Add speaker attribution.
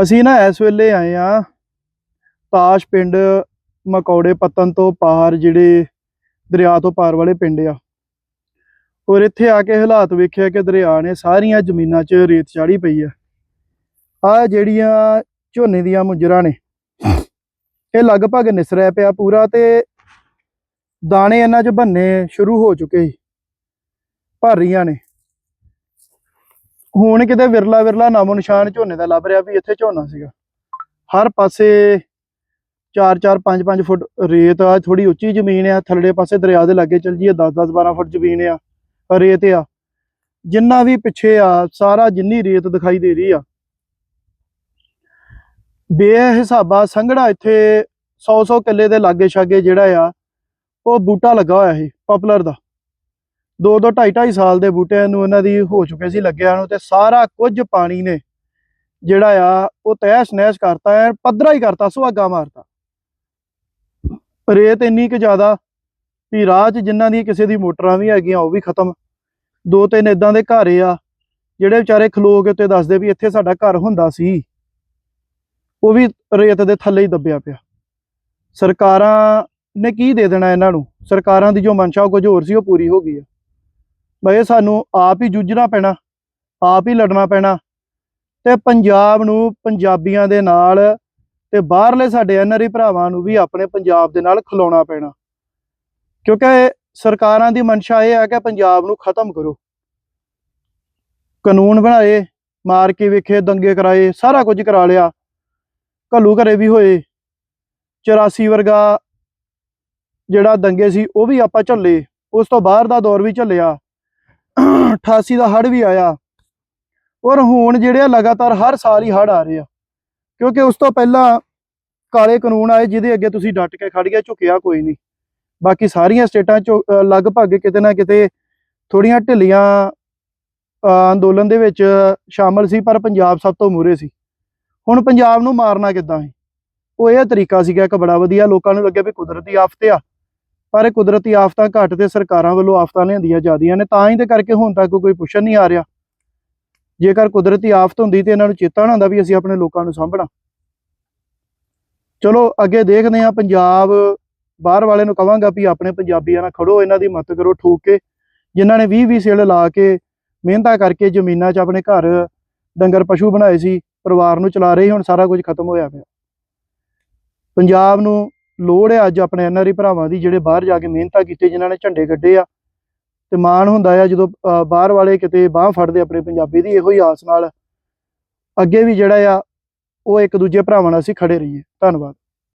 Speaker 1: ਅਸੀਂ ਨਾ ਇਸ ਵੇਲੇ ਆਏ ਆ ਤਾਸ਼ ਪਿੰਡ ਮਕੌੜੇ ਪੱਤਨ ਤੋਂ ਪਾਰ, ਜਿਹੜੇ ਦਰਿਆ ਤੋਂ ਪਾਰ ਵਾਲੇ ਪਿੰਡ ਆ। ਔਰ ਇੱਥੇ ਆ ਕੇ ਹਾਲਾਤ ਵੇਖਿਆ ਕਿ ਦਰਿਆ ਨੇ ਸਾਰੀਆਂ ਜ਼ਮੀਨਾਂ 'ਚ ਰੇਤ ਚਾੜੀ ਪਈ ਆ। ਆ ਜਿਹੜੀਆਂ ਝੋਨੇ ਦੀਆਂ ਮੁੰਜਰਾਂ ਨੇ, ਇਹ ਲਗਭਗ ਨਿਸਰਿਆ ਪਿਆ ਪੂਰਾ ਤੇ ਦਾਣੇ ਇਹਨਾਂ 'ਚ ਬੰਨੇ ਸ਼ੁਰੂ ਹੋ ਚੁੱਕੇ ਸੀ, ਭਰ ਰਹੀਆਂ ਨੇ। ਹੁਣ ਕਿਤੇ ਵਿਰਲਾ ਵਿਰਲਾ ਨਾਮੋ ਨਿਸ਼ਾਨ ਝੋਨੇ ਦਾ ਲੱਭ ਰਿਹਾ ਵੀ ਇੱਥੇ ਝੋਨਾ ਸੀਗਾ। ਹਰ ਪਾਸੇ 4-4 5-5 ਫੁੱਟ ਰੇਤ ਆ ਥੋੜੀ ਉੱਚੀ ਜ਼ਮੀਨ ਆ, ਥੱਲੜੇ ਪਾਸੇ ਦਰਿਆ ਦੇ ਲਾਗੇ ਚੱਲ ਜੀਏ 10-10 12 ਫੁੱਟ ਜ਼ਮੀਨ ਆ, ਰੇਤ ਆ। ਜਿੰਨਾ ਵੀ ਪਿੱਛੇ ਆ, ਸਾਰਾ ਜਿੰਨੀ ਰੇਤ ਦਿਖਾਈ ਦੇ ਰਹੀ ਆ। ਬੇਹਿਸਾਬਾ ਸੰਘਣਾ ਇੱਥੇ 100-100 ਕਿੱਲੇ ਦੇ ਲਾਗੇ ਛਾਗੇ ਜਿਹੜਾ ਆ, ਉਹ ਬੂਟਾ ਲੱਗਾ ਹੋਇਆ ਸੀ, ਪਪੂਲਰ ਦਾ। ਦੋ ਦੋ ਢਾਈ ਢਾਈ ਸਾਲ ਦੇ ਬੂਟਿਆਂ ਨੂੰ ਇਹਨਾਂ ਦੀ ਹੋ ਚੁੱਕੇ ਸੀ ਲੱਗਿਆ ਨੂੰ ਤੇ ਸਾਰਾ ਕੁਝ ਪਾਣੀ ਨੇ ਜਿਹੜਾ ਆ, ਉਹ ਤਹਿਸ ਨਹਿਸ ਕਰਤਾ ਐ, ਪੱਧਰਾ ਹੀ ਕਰਤਾ, ਸੁਹਾਗਾ ਮਾਰਤਾ। ਰੇਤ ਇੰਨੀ ਕਿ ਜ਼ਿਆਦਾ ਵੀ ਰਾਹ 'ਚ ਜਿਨ੍ਹਾਂ ਦੀ ਕਿਸੇ ਦੀ ਮੋਟਰਾਂ ਵੀ ਹੈਗੀਆਂ, ਉਹ ਵੀ ਖਤਮ। ਦੋ ਤਿੰਨ ਇਦਾਂ ਦੇ ਘਰ ਆ, ਜਿਹੜੇ ਵਿਚਾਰੇ ਖਲੋ ਕੇ ਉੱਤੇ ਦੱਸਦੇ ਵੀ ਇੱਥੇ ਸਾਡਾ ਘਰ ਹੁੰਦਾ ਸੀ। ਉਹ ਵੀ ਰੇਤ ਦੇ ਥੱਲੇ ਹੀ ਦੱਬਿਆ ਪਿਆ। ਸਰਕਾਰਾਂ ਨੇ ਕੀ ਦੇ ਦੇਣਾ ਇਹਨਾਂ ਨੂੰ? ਸਰਕਾਰਾਂ ਦੀ ਜੋ ਮਨਸ਼ਾ ਉਹ ਕੁਝ ਹੋਰ ਸੀ, ਉਹ ਪੂਰੀ ਹੋ ਗਈ ਆ। ਬਈ ਸਾਨੂੰ ਆਪ ਹੀ ਜੂਝਣਾ ਪੈਣਾ, ਆਪ ਹੀ ਲੜਨਾ ਪੈਣਾ ਤੇ ਪੰਜਾਬ ਨੂੰ ਪੰਜਾਬੀਆਂ ਦੇ ਨਾਲ ਤੇ ਬਾਹਰਲੇ ਸਾਡੇ ਐਨਆਰਈ ਭਰਾਵਾਂ ਨੂੰ ਵੀ ਆਪਣੇ ਪੰਜਾਬ ਦੇ ਨਾਲ ਖਲੋਣਾ ਪੈਣਾ। ਕਿਉਂਕਿ ਸਰਕਾਰਾਂ ਦੀ ਮਨਸ਼ਾ ਇਹ ਹੈ ਕਿ ਪੰਜਾਬ ਨੂੰ ਖਤਮ ਕਰੋ। ਕਾਨੂੰਨ ਬਣਾਏ ਮਾਰ ਕੇ ਵੇਖੇ, ਦੰਗੇ ਕਰਾਏ, ਸਾਰਾ ਕੁਝ ਕਰਾ ਲਿਆ। ਘੱਲੂ ਘਰੇ ਵੀ ਹੋਏ 84 ਵਰਗਾ ਜਿਹੜਾ ਦੰਗੇ ਸੀ ਉਹ ਵੀ ਆਪਾਂ ਝੱਲੇ, ਉਸ ਤੋਂ ਬਾਹਰ ਦਾ ਦੌਰ ਵੀ ਝੱਲਿਆ। 88 ਦਾ ਹੜ ਵੀ ਆਇਆ। ਔਰ ਹੁਣ ਜਿਹੜੇ ਆ ਲਗਾਤਾਰ ਹਰ ਸਾਲ ਹੀ ਹੜ ਆ ਰਹੇ ਆ। ਕਿਉਂਕਿ ਉਸ ਤੋਂ ਪਹਿਲਾਂ ਕਾਲੇ ਕਾਨੂੰਨ ਆਏ ਜਿਹਦੇ ਅੱਗੇ ਤੁਸੀਂ ਡਟ ਕੇ ਖੜ ਗਿਆ ਝੁਕਿਆ ਕੋਈ ਨਹੀਂ। ਬਾਕੀ ਸਾਰੀਆਂ ਸਟੇਟਾਂ ਚ ਲਗਭਗ ਕਿਤੇ ਨਾ ਕਿਤੇ ਥੋੜੀਆਂ ਢਿੱਲੀਆਂ ਅੰਦੋਲਨ ਦੇ ਵਿੱਚ ਸ਼ਾਮਲ ਸੀ, ਪਰ ਪੰਜਾਬ ਸਭ ਤੋਂ ਮੂਰੇ ਸੀ। ਹੁਣ ਪੰਜਾਬ ਨੂੰ ਮਾਰਨਾ ਕਿੱਦਾਂ ਹੈ? ਉਹ ਇਹ ਤਰੀਕਾ ਸੀਗਾ ਇੱਕ ਬੜਾ ਵਧੀਆ, ਲੋਕਾਂ ਨੂੰ ਲੱਗਿਆ ਵੀ ਕੁਦਰਤੀ ਆਫਤ ਆ। ਪਰ ਇਹ ਕੁਦਰਤੀ ਆਫਤਾਂ ਘੱਟ ਤੇ ਸਰਕਾਰਾਂ ਵੱਲੋਂ ਆਫਤਾਂ ਲਿਆਂਦੀਆਂ ਜਾਂਦੀਆਂ ਨੇ, ਤਾਂ ਹੀ ਤੇ ਕਰਕੇ ਹੁਣ ਤੱਕ ਕੋਈ ਪੁੱਛਣ ਨਹੀਂ ਆ ਰਿਹਾ। ਜੇਕਰ ਕੁਦਰਤੀ ਆਫਤ ਹੁੰਦੀ ਤੇ ਇਹਨਾਂ ਨੂੰ ਚੇਤਾ ਨਾ ਹੁੰਦਾ ਵੀ ਅਸੀਂ ਆਪਣੇ ਲੋਕਾਂ ਨੂੰ ਸਾਂਭਣਾ। ਚਲੋ, ਅੱਗੇ ਦੇਖਦੇ ਹਾਂ ਪੰਜਾਬ, ਬਾਹਰ ਵਾਲੇ ਨੂੰ ਕਵਾਂਗਾ ਵੀ ਆਪਣੇ ਪੰਜਾਬੀਆਂ ਨਾਲ ਖੜੋ, ਇਹਨਾਂ ਦੀ ਮਦਦ ਕਰੋ ਠੋਕ ਕੇ, ਜਿਨ੍ਹਾਂ ਨੇ 20 20 ਸੇਲ ਲਾ ਕੇ ਮਿਹਨਤਾਂ ਕਰਕੇ ਜ਼ਮੀਨਾਂ 'ਚ ਆਪਣੇ ਘਰ ਡੰਗਰ ਪਸ਼ੂ ਬਣਾਏ ਸੀ, ਪਰਿਵਾਰ ਨੂੰ ਚਲਾ ਰਹੇ ਹੁਣ ਸਾਰਾ ਕੁਝ ਖਤਮ ਹੋਇਆ ਪਿਆ। ਪੰਜਾਬ ਨੂੰ ਲੋੜ ਹੈ ਅੱਜ ਆਪਣੇ ਐਨਆਰਈ ਭਰਾਵਾਂ ਦੀ ਜਿਹੜੇ ਬਾਹਰ ਜਾ ਕੇ ਮਿਹਨਤਾਂ ਕੀਤੀ ਜਿਨ੍ਹਾਂ ਨੇ ਝੰਡੇ ਕੱਢੇ ਆ। ਤੇ ਮਾਣ ਹੁੰਦਾ ਆ ਜਦੋਂ ਅ, ਬਾਹਰ ਵਾਲੇ ਕਿਤੇ ਬਾਹ ਫੜਦੇ ਆਪਣੇ ਪੰਜਾਬੀ ਦੀ ਇਹੋ ਹੀ ਆਸ ਨਾਲ ਅੱਗੇ ਵੀ ਜਿਹੜਾ ਆ ਉਹ ਇੱਕ ਦੂਜੇ ਭਰਾਵਾਂ ਨਾਲ ਅਸੀਂ ਖੜੇ ਰਹੀਏ। ਧੰਨਵਾਦ।